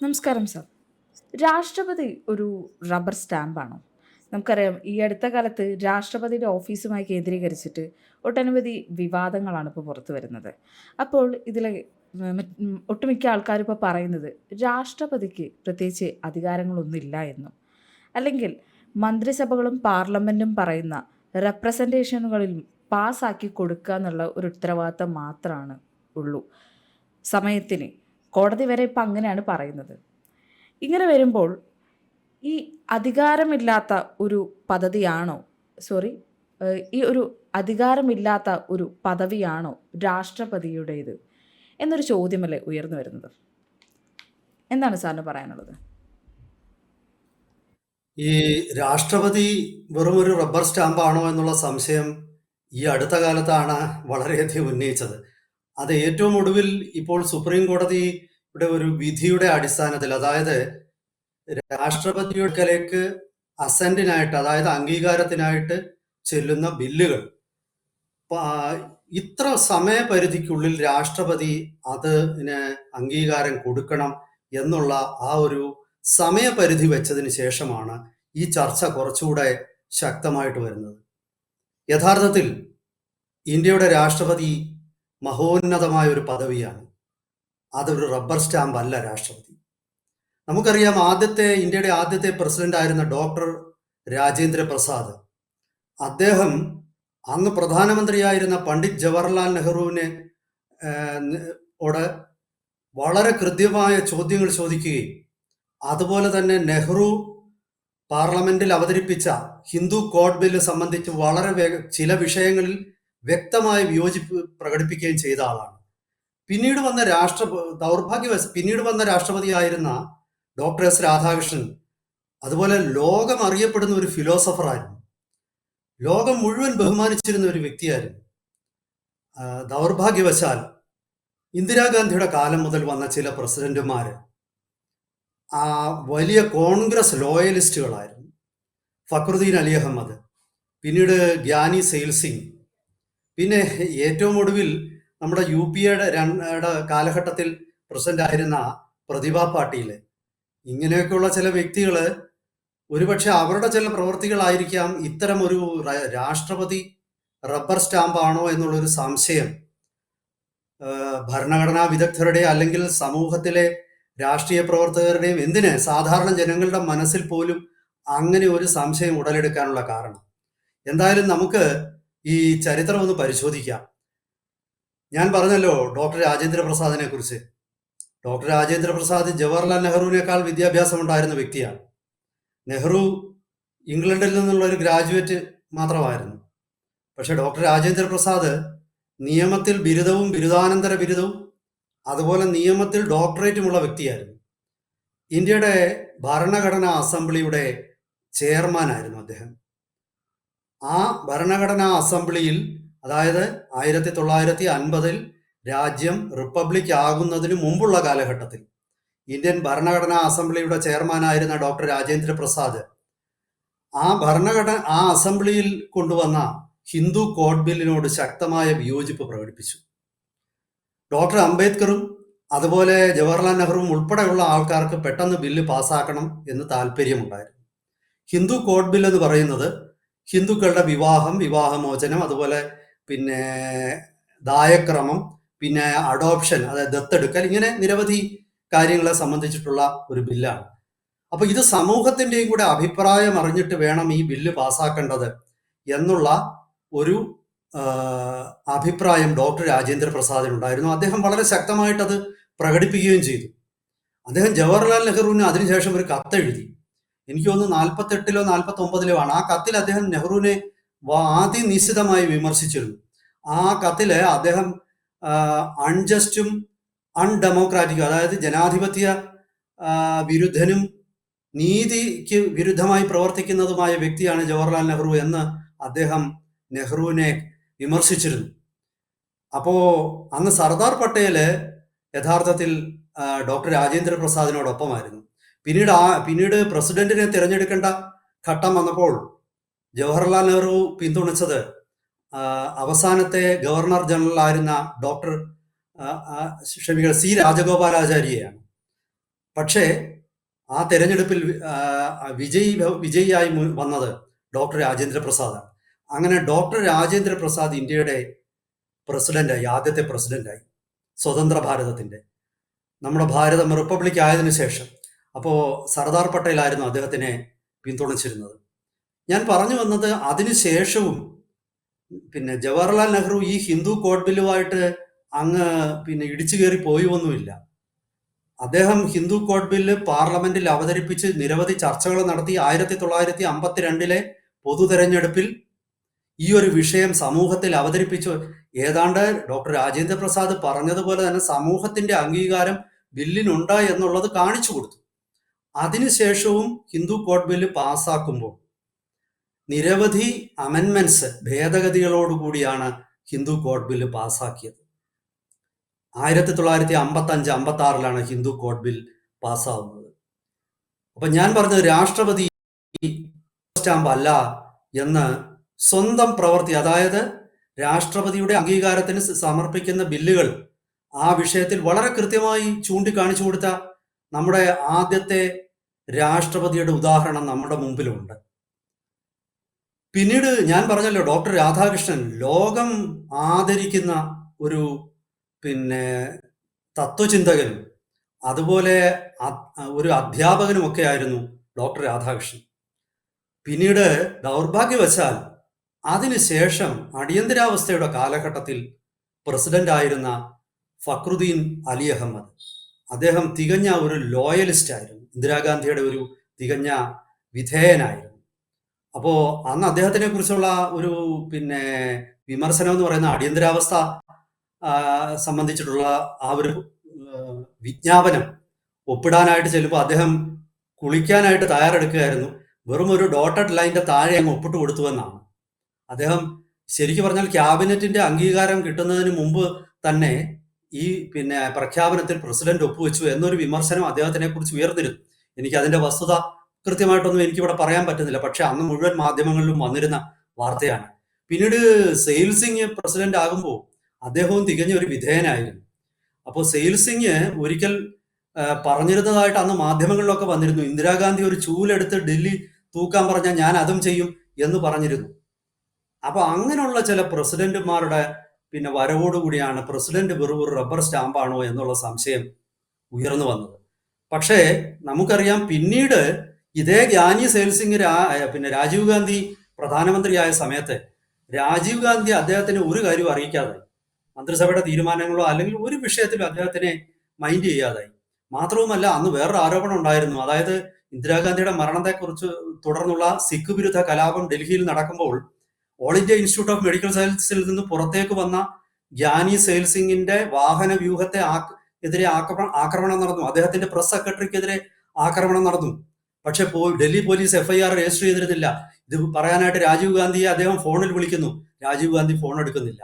നമസ്കാരം സർ. രാഷ്ട്രപതി ഒരു റബ്ബർ സ്റ്റാമ്പാണോ? നമുക്കറിയാം ഈ അടുത്ത കാലത്ത് രാഷ്ട്രപതിയുടെ ഓഫീസുമായി കേന്ദ്രീകരിച്ചിട്ട് ഒട്ടനവധി വിവാദങ്ങളാണ് ഇപ്പോൾ പുറത്തു വരുന്നത്. അപ്പോൾ ഇതിലെ ഒട്ടുമിക്ക ആൾക്കാരും ഇപ്പോൾ പറയുന്നത് രാഷ്ട്രപതിക്ക് പ്രത്യേകിച്ച് അധികാരങ്ങളൊന്നുമില്ല എന്നും, അല്ലെങ്കിൽ മന്ത്രിസഭകളും പാർലമെന്റും പറയുന്ന റെപ്രസെന്റേഷനുകളിൽ പാസ്സാക്കി കൊടുക്കുക എന്നുള്ള ഒരു ഉത്തരവാദിത്തം മാത്രമാണ് ഉള്ളൂ. സമയത്തിന്. കോടതി വരെ ഇപ്പം അങ്ങനെയാണ് പറയുന്നത്. ഇങ്ങനെ വരുമ്പോൾ ഈ അധികാരമില്ലാത്ത ഒരു പദ്ധതിയാണോ സോറി ഈ ഒരു അധികാരമില്ലാത്ത ഒരു പദവിയാണോ രാഷ്ട്രപതിയുടേത് എന്നൊരു ചോദ്യമല്ലേ ഉയർന്നു വരുന്നത്. എന്താണ് സാറിന് പറയാനുള്ളത്? ഈ രാഷ്ട്രപതി വെറും ഒരു റബ്ബർ സ്റ്റാമ്പാണോ എന്നുള്ള സംശയം ഈ അടുത്ത കാലത്താണ് വളരെയധികം ഉന്നയിച്ചത്. അത് ഏറ്റവും ഒടുവിൽ ഇപ്പോൾ സുപ്രീം കോടതിയുടെ ഒരു വിധിയുടെ അടിസ്ഥാനത്തിൽ അതായത് രാഷ്ട്രപതിയുടെ കലേക്ക് അസന്റിനായിട്ട് അതായത് അംഗീകാരത്തിനായിട്ട് ചെല്ലുന്ന ബില്ലുകൾ ഇത്ര സമയപരിധിക്കുള്ളിൽ രാഷ്ട്രപതി അതിന് അംഗീകാരം കൊടുക്കണം എന്നുള്ള ആ ഒരു സമയപരിധി വെച്ചതിന് ശേഷമാണ് ഈ ചർച്ച കുറച്ചുകൂടെ ശക്തമായിട്ട് വരുന്നത്. യഥാർത്ഥത്തിൽ ഇന്ത്യയുടെ രാഷ്ട്രപതി മഹോന്നതമായ ഒരു പദവിയാണ്. അതൊരു റബ്ബർ സ്റ്റാമ്പ് അല്ല രാഷ്ട്രപതി. നമുക്കറിയാം ആദ്യത്തെ ഇന്ത്യയുടെ ആദ്യത്തെ പ്രസിഡന്റ് ആയിരുന്ന ഡോക്ടർ രാജേന്ദ്ര പ്രസാദ്. അദ്ദേഹം അന്ന് പ്രധാനമന്ത്രിയായിരുന്ന പണ്ഡിറ്റ് ജവഹർലാൽ നെഹ്റുവിനെ ഓടെ വളരെ കൃത്യമായ ചോദ്യങ്ങൾ ചോദിക്കുകയും അതുപോലെ തന്നെ നെഹ്റു പാർലമെന്റിൽ അവതരിപ്പിച്ച ഹിന്ദു കോഡ് ബില്ല് സംബന്ധിച്ച് വളരെ ചില വിഷയങ്ങളിൽ വ്യക്തമായ വിയോജിപ്പ് പ്രകടിപ്പിക്കുകയും ചെയ്ത ആളാണ്. പിന്നീട് വന്ന രാഷ്ട്ര ദൗർഭാഗ്യവശ പിന്നീട് വന്ന രാഷ്ട്രപതിയായിരുന്ന ഡോക്ടർ എസ് രാധാകൃഷ്ണൻ അതുപോലെ ലോകം അറിയപ്പെടുന്ന ഒരു ഫിലോസഫറായിരുന്നു. ലോകം മുഴുവൻ ബഹുമാനിച്ചിരുന്ന ഒരു വ്യക്തിയായിരുന്നു. ദൗർഭാഗ്യവശാൽ ഇന്ദിരാഗാന്ധിയുടെ കാലം മുതൽ വന്ന ചില പ്രസിഡന്റുമാര് ആ വലിയ കോൺഗ്രസ് ലോയലിസ്റ്റുകളായിരുന്നു. ഫക്രുദ്ദീൻ അലി അഹമ്മദ്, പിന്നീട് ഗ്യാനി സെയിൽ സിംഗ്, പിന്നെ ഏറ്റവും ഒടുവിൽ നമ്മുടെ യു പി എയുടെ കാലഘട്ടത്തിൽ പ്രസന്റ് ആയിരുന്ന പ്രതിഭ പാട്ടീൽ. ഇങ്ങനെയൊക്കെയുള്ള ചില വ്യക്തികൾ ഒരുപക്ഷെ അവരുടെ ചില പ്രവൃത്തികളായിരിക്കാം ഇത്തരം ഒരു രാഷ്ട്രപതി റബ്ബർ സ്റ്റാമ്പാണോ എന്നുള്ളൊരു സംശയം ഭരണഘടനാ വിദഗ്ധരുടെ അല്ലെങ്കിൽ സമൂഹത്തിലെ രാഷ്ട്രീയ പ്രവർത്തകരുടെയും എന്തിന് സാധാരണ ജനങ്ങളുടെ മനസ്സിൽ പോലും അങ്ങനെ ഒരു സംശയം ഉടലെടുക്കാനുള്ള കാരണം. എന്തായാലും നമുക്ക് ഈ ചരിത്രം ഒന്ന് പരിശോധിക്കാം. ഞാൻ പറഞ്ഞല്ലോ ഡോക്ടർ രാജേന്ദ്ര പ്രസാദിനെ കുറിച്ച്. ഡോക്ടർ രാജേന്ദ്ര പ്രസാദ് ജവഹർലാൽ നെഹ്റുവിനേക്കാൾ വിദ്യാഭ്യാസം ഉണ്ടായിരുന്ന വ്യക്തിയാണ്. നെഹ്റു ഇംഗ്ലണ്ടിൽ നിന്നുള്ള ഒരു ഗ്രാജുവേറ്റ് മാത്രമായിരുന്നു. പക്ഷെ ഡോക്ടർ രാജേന്ദ്ര പ്രസാദ് നിയമത്തിൽ ബിരുദവും ബിരുദാനന്തര ബിരുദവും അതുപോലെ നിയമത്തിൽ ഡോക്ടറേറ്റുമുള്ള വ്യക്തിയായിരുന്നു. ഇന്ത്യയുടെ ഭരണഘടനാ അസംബ്ലിയുടെ ചെയർമാനായിരുന്നു അദ്ദേഹം. ആ ഭരണഘടനാ അസംബ്ലിയിൽ അതായത് ആയിരത്തി തൊള്ളായിരത്തി അൻപതിൽ രാജ്യം റിപ്പബ്ലിക് ആകുന്നതിന് മുമ്പുള്ള കാലഘട്ടത്തിൽ ഇന്ത്യൻ ഭരണഘടനാ അസംബ്ലിയുടെ ചെയർമാനായിരുന്ന ഡോക്ടർ രാജേന്ദ്ര പ്രസാദ് ആ ഭരണഘടന ആ അസംബ്ലിയിൽ കൊണ്ടുവന്ന ഹിന്ദു കോഡ് ബില്ലിനോട് ശക്തമായ വിയോജിപ്പ് പ്രകടിപ്പിച്ചു. ഡോക്ടർ അംബേദ്കറും അതുപോലെ ജവഹർലാൽ നെഹ്റുവും ഉൾപ്പെടെയുള്ള ആൾക്കാർക്ക് പെട്ടെന്ന് ബില്ല് പാസ്സാക്കണം എന്ന് താല്പര്യമുണ്ടായിരുന്നു. ഹിന്ദു കോഡ് ബില്ല് എന്ന് പറയുന്നത് ഹിന്ദുക്കളുടെ വിവാഹം, വിവാഹമോചനം അതുപോലെ പിന്നെ ദായക്രമം, പിന്നെ അഡോപ്ഷൻ അതായത് ദത്തെടുക്കൽ ഇങ്ങനെ നിരവധി കാര്യങ്ങളെ സംബന്ധിച്ചിട്ടുള്ള ഒരു ബില്ലാണ്. അപ്പൊ ഇത് സമൂഹത്തിന്റെയും കൂടെ അഭിപ്രായം അറിഞ്ഞിട്ട് വേണം ഈ ബില്ല് പാസ്സാക്കേണ്ടത് എന്നുള്ള ഒരു അഭിപ്രായം ഡോക്ടർ രാജേന്ദ്ര പ്രസാദിനുണ്ടായിരുന്നു. അദ്ദേഹം വളരെ ശക്തമായിട്ട് അത് പ്രകടിപ്പിക്കുകയും ചെയ്തു. അദ്ദേഹം ജവഹർലാൽ നെഹ്റുവിന് അതിനുശേഷം ഒരു കത്തെഴുതി. എനിക്ക് തോന്നുന്നു നാൽപ്പത്തെട്ടിലോ നാൽപ്പത്തൊമ്പതിലോ ആണ്. ആ കത്തിൽ അദ്ദേഹം നെഹ്റുവിനെ വ അതിനിശിതമായി വിമർശിച്ചിരുന്നു. ആ കത്തിൽ അദ്ദേഹം അൺജസ്റ്റും അൺഡെമോക്രാറ്റിക്കും അതായത് ജനാധിപത്യ വിരുദ്ധനും നീതിക്ക് വിരുദ്ധമായി പ്രവർത്തിക്കുന്നതുമായ വ്യക്തിയാണ് ജവഹർലാൽ നെഹ്റു എന്ന് അദ്ദേഹം നെഹ്റുവിനെ വിമർശിച്ചിരുന്നു. അപ്പോ അന്ന് സർദാർ പട്ടേൽ യഥാർത്ഥത്തിൽ ഡോക്ടർ രാജേന്ദ്ര പ്രസാദിനോടൊപ്പമായിരുന്നു. പിന്നീട് ആ പിന്നീട് പ്രസിഡന്റിനെ തിരഞ്ഞെടുക്കേണ്ട ഘട്ടം വന്നപ്പോൾ ജവഹർലാൽ നെഹ്റു പിന്തുണച്ചത് അവസാനത്തെ ഗവർണർ ജനറൽ ആയിരുന്ന ഡോക്ടർ ആഹ് സി രാജഗോപാലാചാര്യയാണ്. പക്ഷേ ആ തെരഞ്ഞെടുപ്പിൽ വിജയി വിജയിയായി വന്നത് ഡോക്ടർ രാജേന്ദ്ര പ്രസാദാണ്. അങ്ങനെ ഡോക്ടർ രാജേന്ദ്ര പ്രസാദ് ഇന്ത്യയുടെ പ്രസിഡന്റായി ആദ്യത്തെ പ്രസിഡന്റായി സ്വതന്ത്ര ഭാരതത്തിന്റെ. നമ്മുടെ ഭാരതം റിപ്പബ്ലിക് ആയതിനു ശേഷം അപ്പോൾ സർദാർ പട്ടേലായിരുന്നു അദ്ദേഹത്തിനെ പിന്തുണച്ചിരുന്നത്. ഞാൻ പറഞ്ഞു വന്നത് അതിനുശേഷവും പിന്നെ ജവഹർലാൽ നെഹ്റു ഈ ഹിന്ദു കോഡ് ബില്ലുമായിട്ട് അങ്ങ് പിന്നെ ഇടിച്ചു കയറി പോയൊന്നുമില്ല അദ്ദേഹം ഹിന്ദു കോഡ് ബില്ല് പാർലമെന്റിൽ അവതരിപ്പിച്ച് നിരവധി ചർച്ചകൾ നടത്തി ആയിരത്തി തൊള്ളായിരത്തി അമ്പത്തിരണ്ടിലെ പൊതു തെരഞ്ഞെടുപ്പിൽ ഈ ഒരു വിഷയം സമൂഹത്തിൽ അവതരിപ്പിച്ചു. ഏതാണ്ട് ഡോക്ടർ രാജേന്ദ്ര പ്രസാദ് പറഞ്ഞതുപോലെ തന്നെ സമൂഹത്തിന്റെ അംഗീകാരം ബില്ലിനുണ്ട് എന്നുള്ളത് കാണിച്ചു കൊടുത്തു. അതിനുശേഷവും ഹിന്ദു കോഡ് ബില്ല് പാസ്സാക്കുമ്പോൾ നിരവധി അമെൻമെന്റ്സ് ഭേദഗതികളോടുകൂടിയാണ് ഹിന്ദു കോഡ് ബില്ല് പാസ്സാക്കിയത് ആയിരത്തി തൊള്ളായിരത്തി അമ്പത്തി അഞ്ച് അമ്പത്തി ആറിലാണ് ഹിന്ദു കോഡ് ബിൽ പാസ്സാവുന്നത് അപ്പൊ ഞാൻ പറഞ്ഞത് രാഷ്ട്രപതി സ്റ്റാമ്പ് അല്ല എന്ന് സ്വന്തം പ്രവൃത്തി അതായത് രാഷ്ട്രപതിയുടെ അംഗീകാരത്തിന് സമർപ്പിക്കുന്ന ബില്ലുകൾ ആ വിഷയത്തിൽ വളരെ കൃത്യമായി ചൂണ്ടിക്കാണിച്ചു കൊടുത്ത നമ്മുടെ ആദ്യത്തെ രാഷ്ട്രപതിയുടെ ഉദാഹരണം നമ്മുടെ മുമ്പിലുണ്ട്. പിന്നീട് ഞാൻ പറഞ്ഞല്ലോ ഡോക്ടർ രാധാകൃഷ്ണൻ ലോകം ആദരിക്കുന്ന ഒരു പിന്നെ തത്വചിന്തകനും അതുപോലെ ഒരു അധ്യാപകനും ഒക്കെ ആയിരുന്നു ഡോക്ടർ രാധാകൃഷ്ണൻ. പിന്നീട് ദൗർഭാഗ്യവശാൽ അതിനുശേഷം അടിയന്തരാവസ്ഥയുടെ കാലഘട്ടത്തിൽ പ്രസിഡന്റ് ആയിരുന്ന ഫക്രുദ്ദീൻ അലി അഹമ്മദ്. അദ്ദേഹം തികഞ്ഞ ഒരു ലോയലിസ്റ്റ് ആയിരുന്നു. ഇന്ദിരാഗാന്ധിയുടെ ഒരു തികഞ്ഞ വിധേയനായിരുന്നു. അപ്പോൾ അന്ന് അദ്ദേഹത്തിനെ കുറിച്ചുള്ള ഒരു പിന്നെ വിമർശനം എന്ന് പറയുന്ന അടിയന്തരാവസ്ഥ സംബന്ധിച്ചിട്ടുള്ള ആ ഒരു വിജ്ഞാപനം ഒപ്പിടാനായിട്ട് ചെല്ലുമ്പോൾ അദ്ദേഹം കുളിക്കാനായിട്ട് തയ്യാറെടുക്കുകയായിരുന്നു. വെറും ഒരു ഡോട്ടഡ് ലൈന്റെ താഴെ അങ്ങ് ഒപ്പിട്ട് കൊടുത്തു എന്നാണ്. അദ്ദേഹം ശരിക്കും പറഞ്ഞാൽ ക്യാബിനറ്റിന്റെ അംഗീകാരം കിട്ടുന്നതിന് മുമ്പ് തന്നെ ഈ പിന്നെ പ്രഖ്യാപനത്തിൽ പ്രസിഡന്റ് ഒപ്പുവെച്ചു എന്നൊരു വിമർശനം അദ്ദേഹത്തിനെ കുറിച്ച് ഉയർന്നിരുന്നു. എനിക്ക് അതിന്റെ വസ്തുത കൃത്യമായിട്ടൊന്നും എനിക്കിവിടെ പറയാൻ പറ്റുന്നില്ല. പക്ഷെ അന്ന് മുഴുവൻ മാധ്യമങ്ങളിലും വന്നിരുന്ന വാർത്തയാണ്. പിന്നീട് സെയിൽ സിംഗ് പ്രസിഡന്റ് ആകുമ്പോൾ അദ്ദേഹവും തികഞ്ഞ ഒരു വിധേയനായിരുന്നു. അപ്പോൾ സെയിൽ സിംഗ് ഒരിക്കൽ പറഞ്ഞിരുന്നതായിട്ട് അന്ന് മാധ്യമങ്ങളിലൊക്കെ വന്നിരുന്നു. ഇന്ദിരാഗാന്ധി ഒരു ചൂലെടുത്ത് ഡൽഹി തൂക്കാൻ പറഞ്ഞാൽ ഞാൻ അതും ചെയ്യും എന്ന് പറഞ്ഞിരുന്നു. അപ്പൊ അങ്ങനെയുള്ള ചില പ്രസിഡന്റുമാരുടെ പിന്നെ വരവോടുകൂടിയാണ് പ്രസിഡന്റ് വെറും റബ്ബർ സ്റ്റാമ്പാണോ എന്നുള്ള സംശയം ഉയർന്നു വന്നത്. പക്ഷേ നമുക്കറിയാം പിന്നീട് ഇതേ ഗ്യാനി സേൽസിംഗ് രാ പിന്നെ രാജീവ് ഗാന്ധി പ്രധാനമന്ത്രിയായ സമയത്ത് രാജീവ് ഗാന്ധി അദ്ദേഹത്തിന് ഒരു കാര്യവും അറിയിക്കാതായി മന്ത്രിസഭയുടെ തീരുമാനങ്ങളോ അല്ലെങ്കിൽ ഒരു വിഷയത്തിലും അദ്ദേഹത്തിനെ മൈൻഡ് ചെയ്യാതായി. മാത്രവുമല്ല അന്ന് വേറൊരു ആരോപണം ഉണ്ടായിരുന്നു. അതായത് ഇന്ദിരാഗാന്ധിയുടെ മരണത്തെക്കുറിച്ച് തുടർന്നുള്ള സിഖ് വിരുദ്ധ കലാപം ഡൽഹിയിൽ നടക്കുമ്പോൾ All India Institute of Medical സയൻസിൽ നിന്ന് പുറത്തേക്ക് വന്ന ഗ്യാനി സെയിൽസിംഗിന്റെ വാഹന വ്യൂഹത്തെ എതിരെ ആക്രമണം ആക്രമണം നടന്നു. അദ്ദേഹത്തിന്റെ പ്രസ് സെക്രട്ടറിക്കെതിരെ ആക്രമണം നടന്നു. പക്ഷെ ഡൽഹി പോലീസ് എഫ്ഐആർ രജിസ്റ്റർ ചെയ്തിരുന്നില്ല. ഇത് പറയാനായിട്ട് രാജീവ് ഗാന്ധിയെ അദ്ദേഹം ഫോണിൽ വിളിക്കുന്നു. രാജീവ് ഗാന്ധി ഫോൺ എടുക്കുന്നില്ല.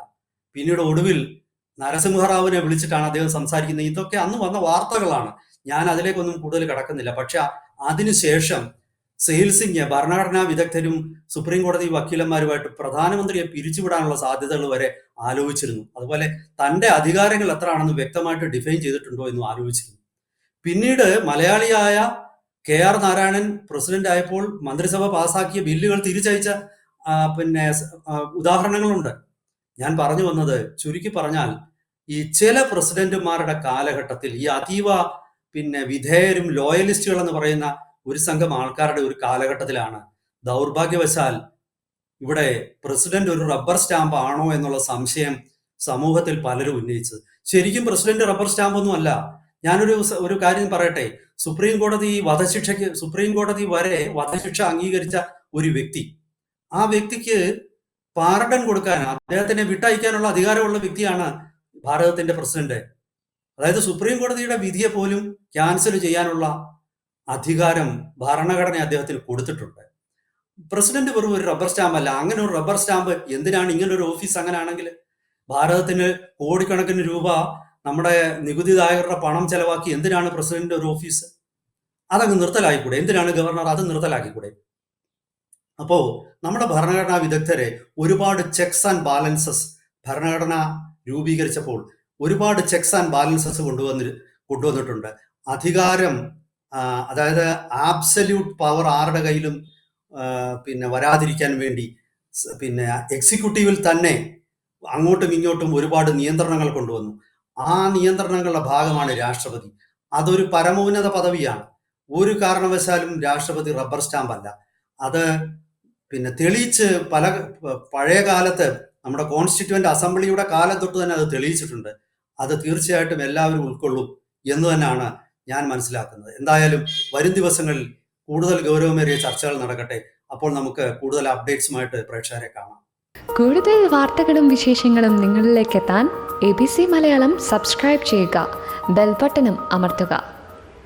പിന്നീട് ഒടുവിൽ നരസിംഹറാവുവിനെ വിളിച്ചിട്ടാണ് അദ്ദേഹം സംസാരിക്കുന്നത്. ഇതൊക്കെ അന്ന് വന്ന വാർത്തകളാണ്. ഞാൻ അതിലേക്കൊന്നും കൂടുതൽ കടക്കുന്നില്ല. പക്ഷെ അതിനുശേഷം സെയിൽ സിംഗ് ഭരണഘടനാ വിദഗ്ധരും സുപ്രീം കോടതി വക്കീലന്മാരുമായിട്ട് പ്രധാനമന്ത്രിയെ പിരിച്ചുവിടാനുള്ള സാധ്യതകൾ വരെ ആലോചിച്ചിരുന്നു. അതുപോലെ തന്റെ അധികാരങ്ങൾ എത്രയാണെന്ന് വ്യക്തമായിട്ട് ഡിഫൈൻ ചെയ്തിട്ടുണ്ടോ എന്നും ആലോചിച്ചിരുന്നു. പിന്നീട് മലയാളിയായ കെ ആർ നാരായണൻ പ്രസിഡന്റ് ആയപ്പോൾ മന്ത്രിസഭ പാസാക്കിയ ബില്ലുകൾ തിരിച്ചയച്ച പിന്നെ ഉദാഹരണങ്ങളുണ്ട്. ഞാൻ പറഞ്ഞു വന്നത് ചുരുക്കി പറഞ്ഞാൽ ഈ ചില പ്രസിഡന്റുമാരുടെ കാലഘട്ടത്തിൽ ഈ അതീവ പിന്നെ വിധേയരും ലോയലിസ്റ്റുകൾ എന്ന് പറയുന്ന ഒരു സംഘം ആൾക്കാരുടെ ഒരു കാലഘട്ടത്തിലാണ്. ദൗർഭാഗ്യവശാൽ ഇവിടെ പ്രസിഡന്റ് ഒരു റബ്ബർ സ്റ്റാമ്പ് ആണോ എന്നുള്ള സംശയം സമൂഹത്തിൽ പലരും ഉന്നയിച്ചത്. ശരിക്കും പ്രസിഡന്റ് റബ്ബർ സ്റ്റാമ്പ് ഒന്നും അല്ല. ഞാനൊരു ഒരു കാര്യം പറയട്ടെ. സുപ്രീം കോടതി വധശിക്ഷയ്ക്ക് സുപ്രീം കോടതി വരെ വധശിക്ഷ അംഗീകരിച്ച ഒരു വ്യക്തി ആ വ്യക്തിക്ക് പാർഡൺ കൊടുക്കാൻ അദ്ദേഹത്തിനെ വിട്ടയക്കാനുള്ള അധികാരമുള്ള വ്യക്തിയാണ് ഭാരതത്തിന്റെ പ്രസിഡന്റ്. അതായത് സുപ്രീം കോടതിയുടെ വിധിയെ പോലും ക്യാൻസൽ ചെയ്യാനുള്ള അധികാരം ഭരണഘടന അദ്ദേഹത്തിന് കൊടുത്തിട്ടുണ്ട്. പ്രസിഡന്റ് വെറും ഒരു റബ്ബർ സ്റ്റാമ്പ് അല്ല. അങ്ങനെ ഒരു റബ്ബർ സ്റ്റാമ്പ് എന്തിനാണ് ഇങ്ങനെ ഒരു ഓഫീസ് അങ്ങനെ ആണെങ്കിൽ ഭാരതത്തിന് കോടിക്കണക്കിന് രൂപ നമ്മുടെ നികുതിദായകരുടെ പണം ചെലവാക്കി എന്തിനാണ് പ്രസിഡന്റ് ഒരു ഓഫീസ്? അതങ്ങ് നിർത്തലാക്കിക്കൂടെ എന്തിനാണ് ഗവർണർ അത് നിർത്തലാക്കിക്കൂടെ? അപ്പോ നമ്മുടെ ഭരണഘടനാ വിദഗ്ധരെ ഒരുപാട് ചെക്സ് ആൻഡ് ബാലൻസസ് ഭരണഘടന രൂപീകരിച്ചപ്പോൾ ഒരുപാട് ചെക്സ് ആൻഡ് ബാലൻസസ് കൊണ്ടുവന്നി കൊണ്ടുവന്നിട്ടുണ്ട്. അധികാരം അതായത് ആബ്സല്യൂട്ട് പവർ ആരുടെ കയ്യിലും പിന്നെ വരാതിരിക്കാൻ വേണ്ടി പിന്നെ എക്സിക്യൂട്ടീവിൽ തന്നെ അങ്ങോട്ടും ഇങ്ങോട്ടും ഒരുപാട് നിയന്ത്രണങ്ങൾ കൊണ്ടുവന്നു. ആ നിയന്ത്രണങ്ങളുടെ ഭാഗമാണ് രാഷ്ട്രപതി. അതൊരു പരമോന്നത പദവിയാണ്. ഒരു കാരണവശാലും രാഷ്ട്രപതി റബ്ബർ സ്റ്റാമ്പ് അല്ല. അത് പിന്നെ തെളിയിച്ച് പല പഴയ കാലത്ത് നമ്മുടെ കോൺസ്റ്റിറ്റ്യൂവന്റ് അസംബ്ലിയുടെ കാലം തൊട്ട് തന്നെ അത് തെളിയിച്ചിട്ടുണ്ട്. അത് തീർച്ചയായിട്ടും എല്ലാവരും ഉൾക്കൊള്ളും എന്ന് തന്നെയാണ് ഞാൻ മനസ്സിലാക്കുന്നത്. എന്തായാലും വരും ദിവസങ്ങളിൽ കൂടുതൽ ഗൗരവമേറിയ ചർച്ചകൾ നടക്കട്ടെ. അപ്പോൾ നമുക്ക് കൂടുതൽ അപ്ഡേറ്റ്സുമായിട്ട് പ്രേക്ഷകരെ കാണാം. കൂടുതൽ വാർത്തകളും വിശേഷങ്ങളും നിങ്ങളിലേക്ക് എത്താൻ A B C Malayalam subscribe ചെയ്യുക. ബെൽബട്ടനും അമർത്തുക.